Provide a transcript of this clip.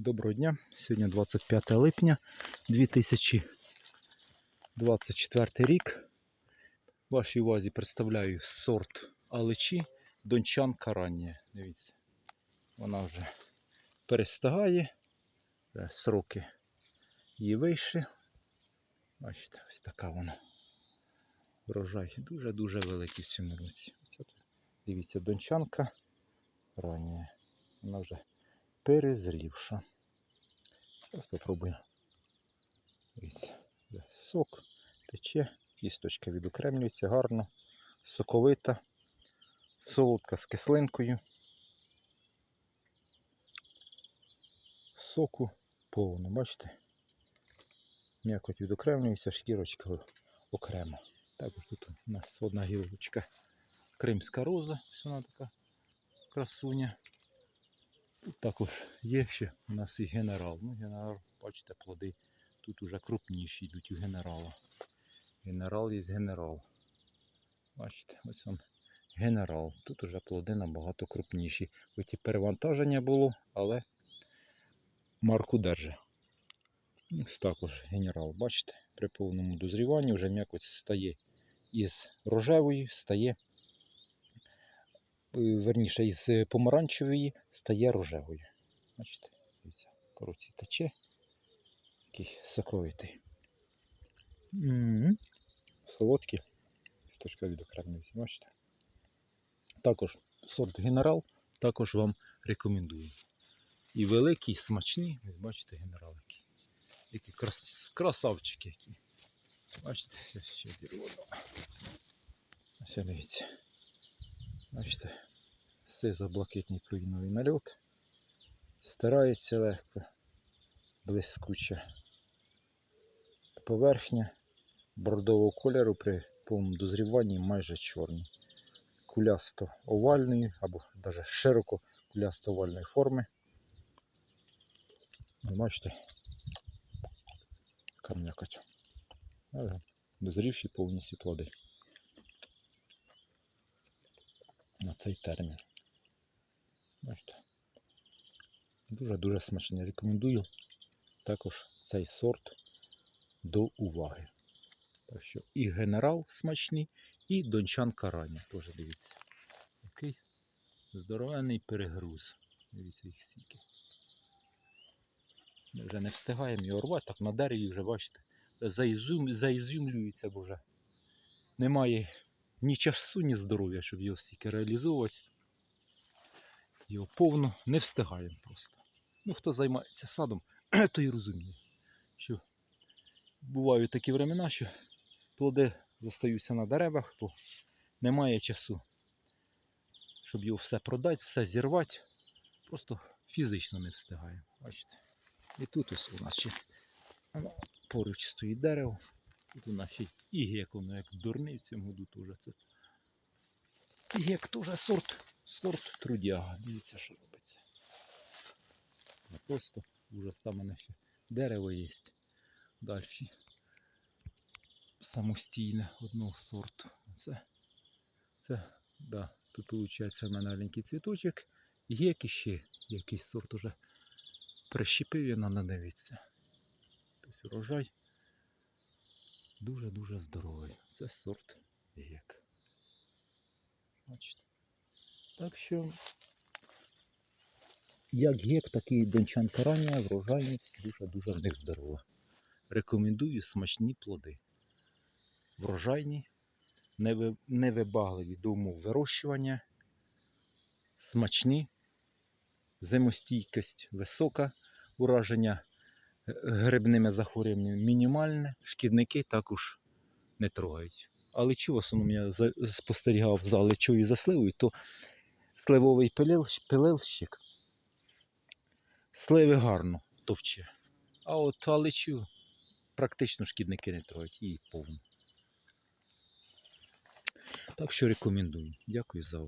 Доброго дня. Сьогодні 25 липня 2024 рік. Вашій увазі представляю сорт аличі Дончанка рання. Дивіться, вона вже перестигає. Сроки її вийшли. Бачите, ось така вона. Врожай дуже-дуже великий в цьому році. Дивіться, дончанка рання. Вона вже перезрівша. Зараз. Дивіться, сок тече, кісточка відокремлюється гарно, соковита, солодка з кислинкою. Соку повно, бачите? М'якоть відокремлюється, шкірочка окремо. Також тут у нас одна гілочка кримська роза, вона така красуня. Тут також є ще у нас і генерал. Ну, генерал, бачите, плоди тут уже крупніші йдуть у генерала. Генерал є генерал. Бачите, ось он генерал. Тут уже плоди набагато крупніші. Хоч і перевантаження було, але марку держи. Ось також генерал, бачите, при повному дозріванні вже м'якоть стає із рожевої, стає верніше, із помаранчевої стає рожевою. Бачите, дивіться, по руці тече. Такий соковитий. М, Солодкий. Сточка відокремлюється, бачите. Також сорт генерал, також вам рекомендую. І великий, смачний, ось бачите, генерал який. Які крас... красавчики які. Бачите, я ще зірву. Ось дивіться. Бачите, сизо-блакитний пружиновий нальот. Стирається легко, блискуче. Поверхня бордового кольору при повному дозріванні майже чорний. Кулясто овальної або навіть широко кулясто овальної форми. Бачите, яка м'якоть. Але Дозрівші повністю плоди. На цей термін. Бачите. Дуже-дуже смачний. Рекомендую також цей сорт до уваги. Так що і генерал смачний, і дончанка рання. Теж дивіться. Який здоровенний перегруз. Дивіться їх стільки. Ми вже не встигаємо його рвати, так на дереві вже бачите, заізум, заізюмлюється, вже немає ні часу, ні здоров'я, щоб його стільки реалізовувати. Його повно не встигаємо просто. Ну, хто займається садом, той розуміє, що бувають такі времена, що плоди зостаються на деревах, бо немає часу, щоб його все продати, все зірвати. Просто фізично не встигаємо. Бачите? І тут ось у нас ще поруч стоїть дерево. Тут у нас ще і гек, воно як дурний в цьому теж це. І гек теж сорт, сорт трудяга. Дивіться, що робиться. Не просто ужас, там у мене ще дерево є. Далі. Самостійне одного сорту. Це, це, да, тут виходить маленький цвіточок. Гек і ще якийсь сорт уже прищепив вона не дивиться. Тобто урожай дуже-дуже здоровий. Це сорт гек. Бачите. Так що, як гек, так і дончанка рання, врожайність дуже-дуже в них здорова. Рекомендую смачні плоди. Врожайні, невибагливі до умов вирощування, смачні, зимостійкість висока, ураження грибними захворюваннями мінімальне, шкідники також не трогають. Але в основному я спостерігав за лечою і за сливою, то сливовий пилил- пилильщик сливи гарно товче. А от алечу практично шкідники не трогають, її повно. Так що рекомендую. Дякую за увагу.